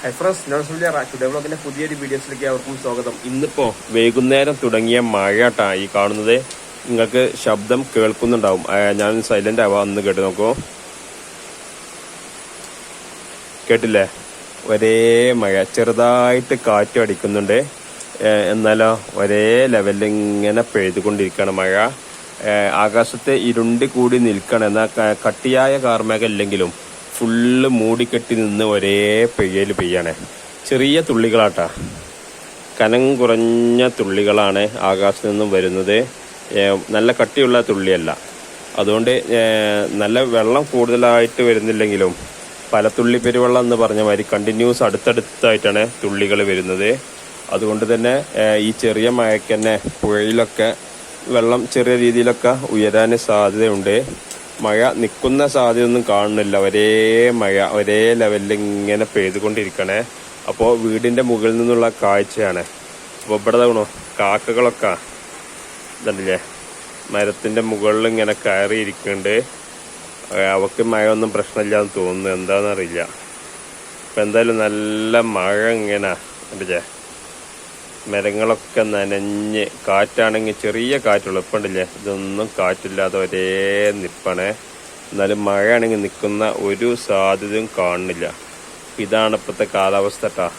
High friends notes റാക്കി ഡെവലോഗിന്റെ പുതിയൊരു വീഡിയോസിലേക്ക് അവർക്കും സ്വാഗതം. ഇന്നിപ്പോ വൈകുന്നേരം തുടങ്ങിയ മഴട്ടാ ഈ കാണുന്നത്. നിങ്ങൾക്ക് ശബ്ദം കേൾക്കുന്നുണ്ടാവും. ഞാൻ സൈലന്റ് ആവാ. ഒന്ന് കേട്ട് നോക്കൂ. കേട്ടില്ലേ? ഒരേ മഴ. ചെറുതായിട്ട് കാറ്റ് അടിക്കുന്നുണ്ട്. എന്നാലോ ഒരേ ലെവലിൽ ഇങ്ങനെ പെയ്തുകൊണ്ടിരിക്കുകയാണ് മഴ. ആകാശത്തെ ഇരുണ്ട് കൂടി നിൽക്കണം. എന്നാൽ കട്ടിയായ കാർമേഘ ഇല്ലെങ്കിലും ഫുള്ള് മൂടിക്കെട്ടി നിന്ന് ഒരേ പെയ്യൽ പെയ്യാണേ. ചെറിയ തുള്ളികളാട്ടാ. കനം കുറഞ്ഞ തുള്ളികളാണ് ആകാശത്ത് നിന്നും വരുന്നത്. നല്ല കട്ടിയുള്ള തുള്ളിയല്ല. അതുകൊണ്ട് നല്ല വെള്ളം കൂടുതലായിട്ട് വരുന്നില്ലെങ്കിലും പല തുള്ളി പെരുവെള്ളം എന്ന് പറഞ്ഞ മാതിരി കണ്ടിന്യൂസ് അടുത്തടുത്തായിട്ടാണ് തുള്ളികൾ വരുന്നത്. അതുകൊണ്ട് തന്നെ ഈ ചെറിയ മഴയ്ക്ക് തന്നെ പുഴയിലൊക്കെ വെള്ളം ചെറിയ രീതിയിലൊക്കെ ഉയരാൻ സാധ്യതയുണ്ട്. മഴ നിൽക്കുന്ന സാധ്യതയൊന്നും കാണുന്നില്ല. ഒരേ മഴ ഒരേ ലെവലിൽ ഇങ്ങനെ പെയ്തുകൊണ്ടിരിക്കണേ. അപ്പോൾ വീടിന്റെ മുകളിൽ നിന്നുള്ള കാഴ്ചയാണ്. അപ്പോൾ ഇവിടെ തവണോ കാക്കകളൊക്കെ ഇതല്ലേ മരത്തിന്റെ മുകളിൽ ഇങ്ങനെ കയറിയിരിക്കുന്നുണ്ട്. അവക്ക് മഴ ഒന്നും പ്രശ്നമില്ലാന്ന് തോന്നുന്നു. എന്താണെന്നറിയില്ല ഇപ്പം എന്തായാലും നല്ല മഴ ഇങ്ങനെ കണ്ടില്ലേ മരങ്ങളൊക്കെ നനഞ്ഞ് കാറ്റാണെങ്കിൽ ചെറിയ കാറ്റുള്ളൂ ഇപ്പം ഉണ്ടല്ലേ ഇതൊന്നും കാറ്റില്ലാതെ ഒരേ നിൽപ്പണേ എന്നാലും മഴയാണെങ്കിൽ നിൽക്കുന്ന ഒരു സാധ്യതയും കാണുന്നില്ല. ഇതാണ് ഇപ്പോഴത്തെ കാലാവസ്ഥ ട്ടാ.